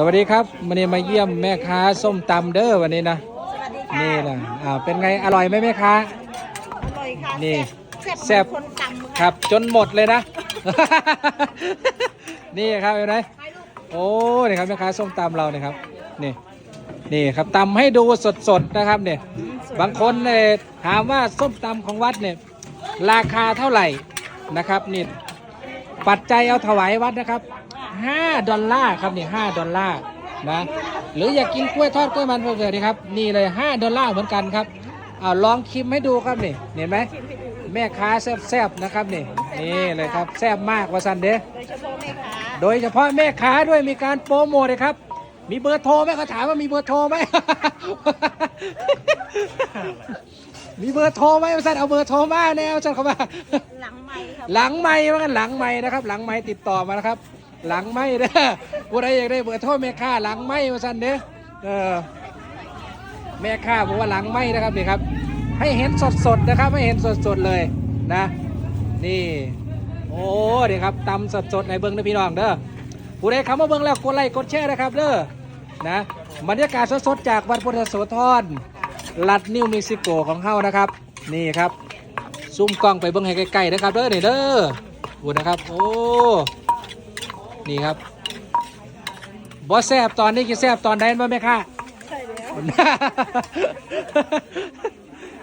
สวัสดีครับวันนี้มาเยี่ยมแม่ค้าส้มตำเด้อวันนี้นะสวัสดีค่ะนี่นะอ่าเป็นไงอร่อยไหมแม่ค้า อร่อยค่ะนี่แซ่บแซ่บเหมือนคนตำะครับ จนหมดเลยนะ นี่ครับเห็นไหมโอ้นี่ครับแม่ค้าส้มตำเราเนี่ยครับนี่นี่ครับตำให้ดูสดๆนะครับเนี่ยบางคนเนี่ยถามว่าส้มตำของวัดเนี่ยราคาเท่าไหร่นะครับนี่ปัจจัยเอาถวายวัดนะครับ 5 ดอลลาร์ครับนี่5ดอลลาร์นะหรืออยากกินกล้วยทอดกล้วยมันเผื่อๆนี่ครับนี่เลย 5 ดอลลาร์เหมือนกันครับเอาลองชิมให้ดูครับนี่เห็นไหมแม่ค้าแซ่บๆนะครับนี่นี่เลยครับแซ่บมากว่าซันเด้โดยเฉพาะแม่ค้าโดยเฉพาะแม่ค้าด้วยมีการโปรโมทเลยครับ มีเบอร์โทรไหมเขาถามว่ามีเบอร์โทรไหมมีเบอร์โทรไหมว่าซันเอาเบอร์โทรมาแนวซันเขามาหลังไม้ครับหลังไม่ว่ากันหลังไม่นะครับ หลังไม่ติดต่อมานะครับ หลังไม่เด้อผู้ใดอยากได้เบอร์โทรแม่ค้าหลังไม่มาสั่นเด้อเออแม่ค้าบอกว่าหลังไม่นะครับนี่ครับ ให้เห็นสดๆนะครับให้เห็นสดๆเลยนะ นี่ โอ้เดี๋ยวครับตำสดๆในเบิ้งนะพี่น้องเด้อผู้ใดเข้ามาเบิ้งแล้วกดไลค์กดแชร์นะครับเด้อนะบรรยากาศสดๆจากวัดพุทธโสธรรัฐนิวเม็กซิโกของเฮานะครับ นี่ครับ ซูมกล้องไปเบิ้งให้ใกล้ๆนะครับเด้อนี่เด้อดูนะครับ โอ้ นี่ครับบอสแซบตอนนี้กินแซบตอนใดบ้างไหมคะใช่แล้ว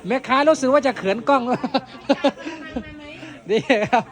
แม่ค้ารู้สึกว่าจะเขินกล้องนี่ครับ